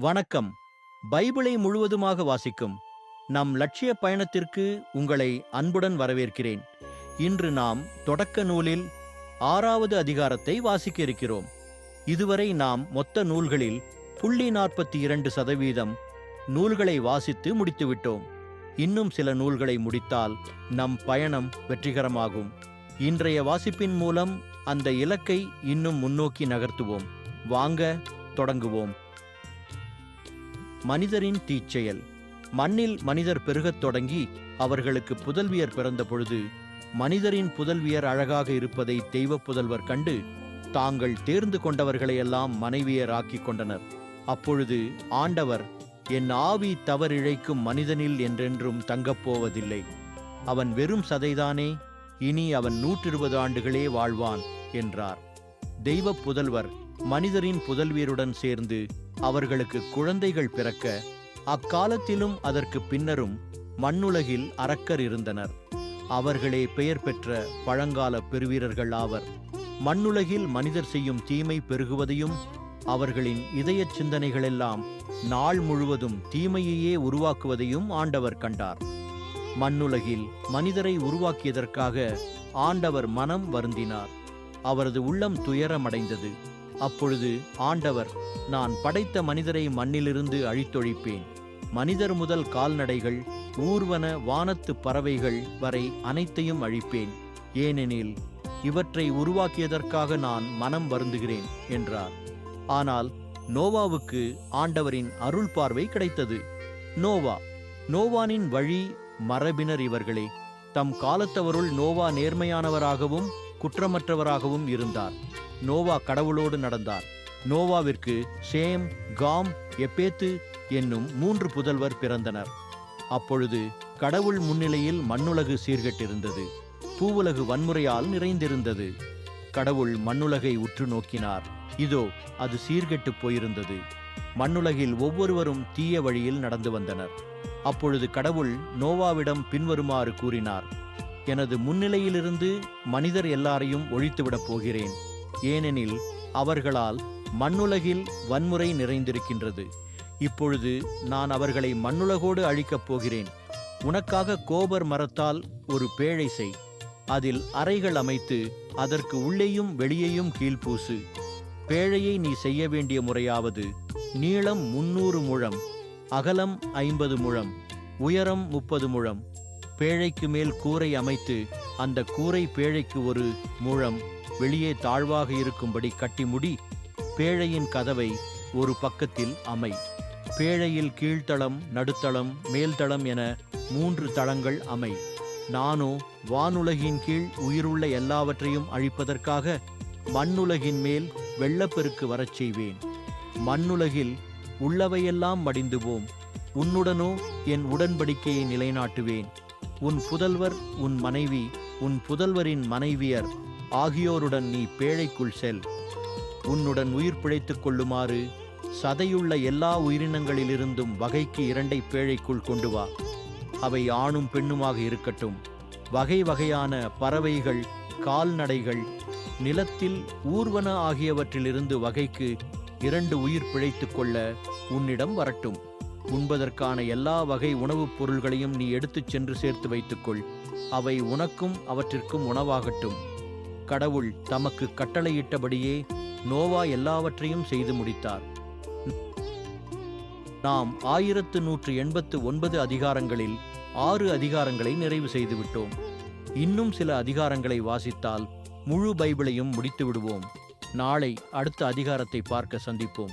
வணக்கம். பைபிளை முழுவதுமாக வாசிக்கும் நம் லட்சிய பயணத்திற்கு உங்களை அன்புடன் வரவேற்கிறேன். இன்று நாம் தொடக்க நூலில் ஆறாவது அதிகாரத்தை வாசிக்க இருக்கிறோம். இதுவரை நாம் மொத்த நூல்களில் புள்ளி நாற்பத்தி இரண்டு சதவீதம் நூல்களை வாசித்து முடித்துவிட்டோம். இன்னும் சில நூல்களை முடித்தால் நம் பயணம் வெற்றிகரமாகும். இன்றைய வாசிப்பின் மூலம் அந்த இலக்கை இன்னும் முன்னோக்கி நகர்த்துவோம். வாங்க தொடங்குவோம். மனிதரின் தீச்செயல். மண்ணில் மனிதர் பெருகத் தொடங்கி அவர்களுக்கு புதல்வியர் பிறந்த பொழுது மனிதரின் புதல்வியர் அழகாக இருப்பதை தெய்வப் புதல்வர் கண்டு தாங்கள் தேர்ந்து கொண்டவர்களையெல்லாம் மனைவியர் ஆக்கிக் கொண்டனர். அப்பொழுது ஆண்டவர் என் ஆவி தவறிழைக்கும் மனிதனில் என்றென்றும் தங்கப் போவதில்லை. அவன் வெறும் சதைதானே இனி அவன் நூற்றிருபது ஆண்டுகளே வாழ்வான் என்றார். தெய்வப் புதல்வர் மனிதரின் புதல்வியருடன் சேர்ந்து அவர்களுக்கு குழந்தைகள் பிறக்க அக்காலத்திலும் அதற்கு பின்னரும் மண்ணுலகில் அரக்கர் இருந்தனர். அவர்களே பெயர் பெற்ற பழங்கால பெருவீரர்கள் ஆவர். மண்ணுலகில் மனிதர் செய்யும் தீமை பெருகுவதையும் அவர்களின் இதய சிந்தனைகளெல்லாம் நாள் முழுவதும் தீமையையே உருவாக்குவதையும் ஆண்டவர் கண்டார். மண்ணுலகில் மனிதரை உருவாக்கியதற்காக ஆண்டவர் மனம் வருந்தினார். அவரது உள்ளம் துயரமடைந்தது. அப்பொழுது ஆண்டவர் நான் படைத்த மனிதரை மண்ணிலிருந்து அழித்தொழிப்பேன். மனிதர் முதல் கால்நடைகள் ஊர்வன வானத்து பறவைகள் வரை அனைத்தையும் அழிப்பேன். ஏனெனில் இவற்றை உருவாக்கியதற்காக நான் மனம் வருந்துகிறேன் என்றார். ஆனால் நோவாவுக்கு ஆண்டவரின் அருள் பார்வை கிடைத்தது. நோவா நோவானின் வழி மரபினர் இவர்களே. தம் காலத்தவருள் நோவா நேர்மையானவராகவும் குற்றமற்றவராகவும் இருந்தார். நோவா கடவுளோடு நடந்தார். நோவாவிற்கு ஷேம் காம் எப்பேத்து என்னும் மூன்று புதல்வர் பிறந்தனர். அப்பொழுது கடவுள் முன்னிலையில் மண்ணுலகு சீர்கெட்டிருந்தது. பூவுலகு வன்முறையால் நிறைந்திருந்தது. கடவுள் மண்ணுலகை உற்று நோக்கினார். இதோ அது சீர்கெட்டுப் போயிருந்தது. மண்ணுலகில் ஒவ்வொருவரும் தீய வழியில் நடந்து வந்தனர். அப்பொழுது கடவுள் நோவாவிடம் பின்வருமாறு கூறினார். எனது முன்னிலையிலிருந்து மனிதர் எல்லாரையும் ஒழித்துவிடப் போகிறேன். ஏனெனில் அவர்களால் மண்ணுலகில் வன்முறை நிறைந்திருக்கின்றது. இப்பொழுது நான் அவர்களை மண்ணுலகோடு அழிக்கப் போகிறேன். உனக்காக கோபர் மரத்தால் ஒரு பேழை செய். அதில் அறைகள் அமைத்து அதற்கு உள்ளேயும் வெளியேயும் கீழ்ப்பூசு. பேழையை நீ செய்ய வேண்டிய முறையாவது நீளம் முன்னூறு முழம் அகலம் ஐம்பது முழம் உயரம் முப்பது முழம் பேழைக்கு மேல் கூரை அமைத்து அந்த கூரை பேழைக்கு ஒரு முழம் வெளியே தாழ்வாக இருக்கும்படி கட்டி முடி பேழையின் கதவை ஒரு பக்கத்தில் அமை. பேழையில் கீழ்த்தளம் நடுத்தளம் மேல்தளம் என மூன்று தளங்கள் அமை. நானோ வானுலகின் கீழ் உயிருள்ள எல்லாவற்றையும் அழிப்பதற்காக மண்ணுலகின் மேல் வெள்ளப்பெருக்கு வரச் செய்வேன். மண்ணுலகில் உள்ளவையெல்லாம் மடிந்துவோம் உன்னுடனோ என் உடன்படிக்கையை நிலைநாட்டுவேன். உன் புதல்வர் உன் மனைவி உன் புதல்வரின் மனைவியர் ஆகியோருடன் நீ பேழைக்குள் செல். உன்னுடன் உயிர் பிழைத்துக் கொள்ளுமாறு சதையுள்ள எல்லா உயிரினங்களிலிருந்தும் வகைக்கு இரண்டை பேழைக்குள் கொண்டு வா. அவை ஆணும் பெண்ணுமாக இருக்கட்டும். வகை வகையான பறவைகள் கால்நடைகள் நிலத்தில் ஊர்வன ஆகியவற்றிலிருந்து வகைக்கு இரண்டு உயிர் பிழைத்துக் கொள்ள உன்னிடம் வரட்டும். உண்பதற்கான எல்லா வகை உணவுப் பொருள்களையும் நீ எடுத்துச் சென்று சேர்த்து வைத்துக்கொள். அவை உனக்கும் அவற்றிற்கும் உணவாகட்டும். கடவுள் தமக்கு கட்டளையிட்டபடியே நோவா எல்லாவற்றையும் செய்து முடித்தார். நாம் ஆயிரத்து நூற்று எண்பத்து ஒன்பது அதிகாரங்களில் ஆறு அதிகாரங்களை நிறைவு செய்துவிட்டோம். இன்னும் சில அதிகாரங்களை வாசித்தால் முழு பைபிளையும் முடித்து விடுவோம் நாளை அடுத்த அதிகாரத்தை பார்க்க சந்திப்போம்.